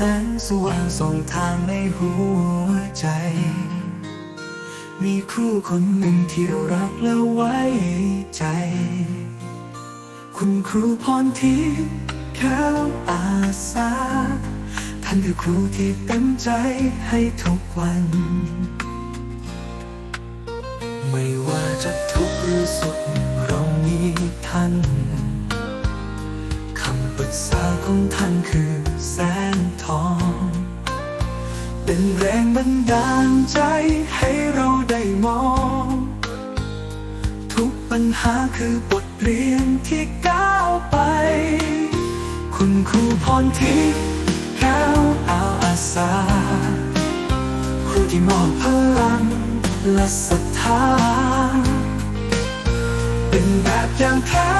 แสงสว่างส่องทางในหัวใจ มีครูคนหนึ่งที่รักและไว้ใจ คุณครูพรทิพย์แก้วอาสา ท่านคือครูที่เต็มใจให้ทุกวัน ไม่ว่าจะทุกข์หรือสุขเรามีท่านำปรึกษาของท่านคือแสงทอง เป็นแรงบันดาลใจให้เราได้มอง ทุกปัญหาคือบทเรียนที่ก้าวไป คุณครูพรทิพย์แก้วอาอาสา ครูที่มอบพลังและศรัทธา เป็นแบบอย่างแท้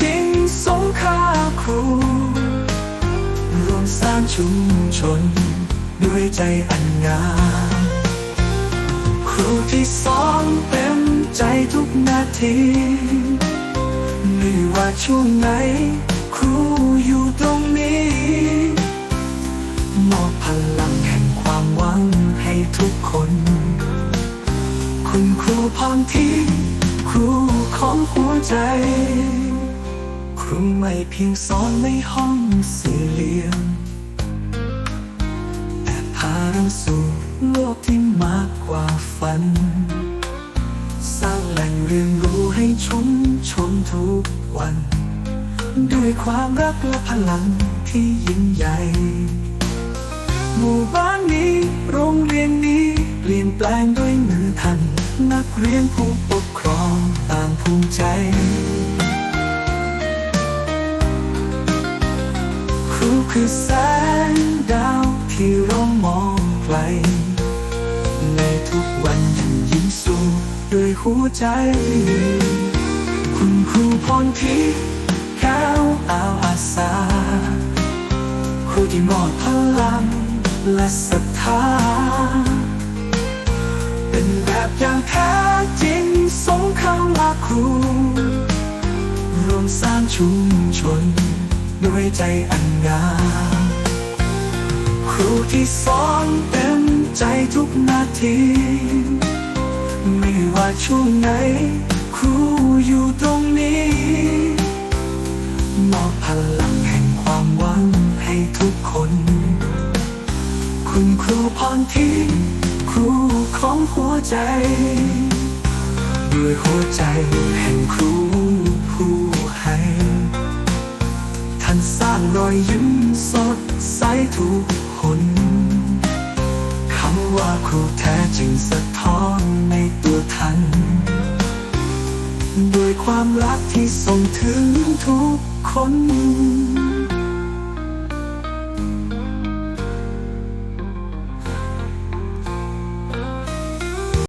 จริงสงค่าครู สร้างชุมชน ด้วยใจอันงาม ครูที่สอนเต็มใจทุกนาทีไม่ว่าช่วงไหน ครูอยู่ตรงนี้มอบพลังแห่งความหวังให้ทุกคน คุณครูพรทิพย์ครูของหัวใจ ครูไม่เพียงสอนในห้องสี่เหลี่ยม สู่โลกที่มากกว่าฝัน สร้างแหล่งเรียนรู้ให้ชุมชนทุกวัน ด้วยความรักและพลังที่ยิ่งใหญ่ หมู่บ้านนี้โรงเรียนนี้เปลี่ยนแปลงด้วยมือท่านนักเรียนผู้ปกครองต่างภูมิใจครูคือแสงดาวที่ร หัวใจ คุณครูพรทิพย์แก้วอาอาสา ครูที่มอบพลังและศรัทธา เป็นแบบอย่างแท้จริงสมคำลาครูรวมสร้างชุมชน ด้วยใจอันงามครูที่สอนเต็มใจทุกนาที ไม่ว่าช่วงไหน ครูอยู่ตรงนี้มอบพลังแห่งความหวังให้ทุกคน คุณครูพรทิพย์ครูของหัวใจ ด้วยหัวใจแห่งครูผู้ให้ท่านสร้างรอยยิ้มสดใสทุกคน ว่าครูแท้จริงสะท้อนในตัวท่านด้วยความรักที่ส่งถึงทุกคน